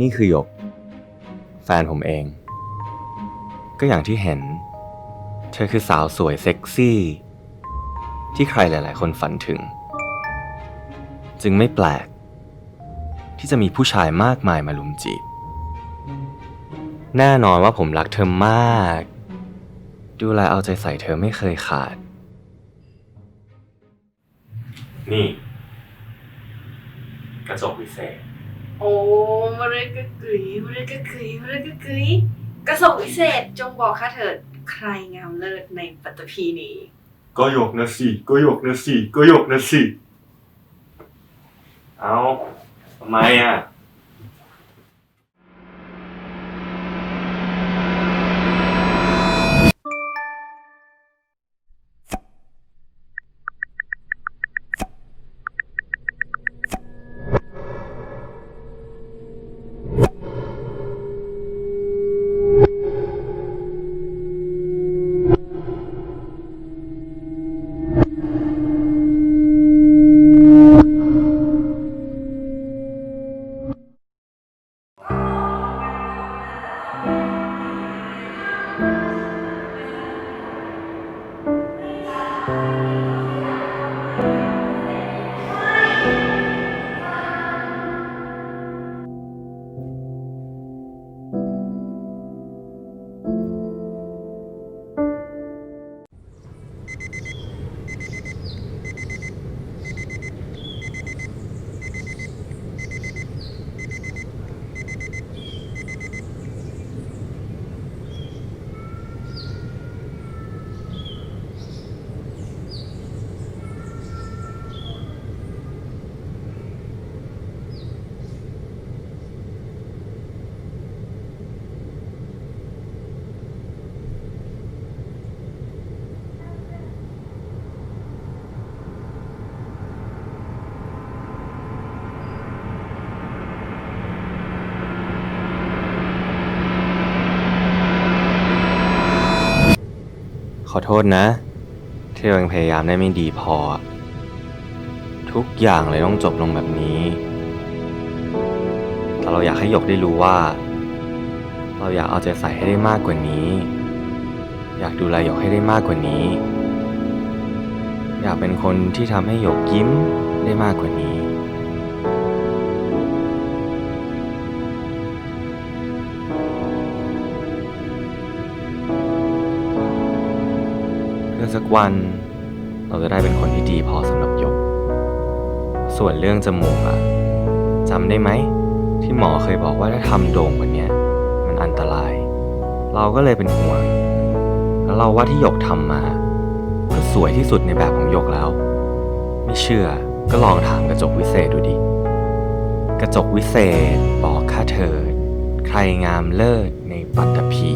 นี่คือหยก แฟนผมเอง ก็อย่างที่เห็น เธอคือสาวสวยเซ็กซี่ ที่ใครหลาย ๆ คนฝันถึง จึงไม่แปลก ที่จะมีผู้ชายมากมายมาลุมจีบ แน่นอนว่าผมรักเธอมาก ดูแลเอาใจใส่เธอไม่เคยขาด นี่ กระจกวิเศษ โอ้มาเลยก็กึ๋ยมาเลยก็กึ๋ยมาเลยก็กึ๋ยกระสงวิเศษจงบอกข้าเถิดใครงามเลิศในปัตตภีนี้ ก็ยกนะสิก็ยกนะสิก็ยกนะสิเอาทำไมอะ ขอโทษนะ ที่เรายังพยายามได้ไม่ดีพอ ทุกอย่างเลยต้องจบลงแบบนี้ แต่เราอยากให้หยกได้รู้ว่า เราอยากเอาใจใส่ให้ได้มากกว่านี้ อยากดูแลหยกให้ได้มากกว่านี้ อยากเป็นคนที่ทำให้หยกยิ้มได้มากกว่านี้ สักวัน เราจะได้เป็นคนที่ดีพอสำหรับหยก ส่วนเรื่องจมูกอะจำได้ไหม ที่หมอเคยบอกว่าถ้าทำโด่งกว่าเนี้ยมันอันตราย เราก็เลยเป็นห่วง แล้วเราว่าที่หยกทำมาก็สวยที่สุดในแบบของหยกแล้ว ไม่เชื่อก็ลองถามกระจกวิเศษดูดิ กระจกวิเศษบอกข้าเถิด ใครงามเลิศในปัตตภี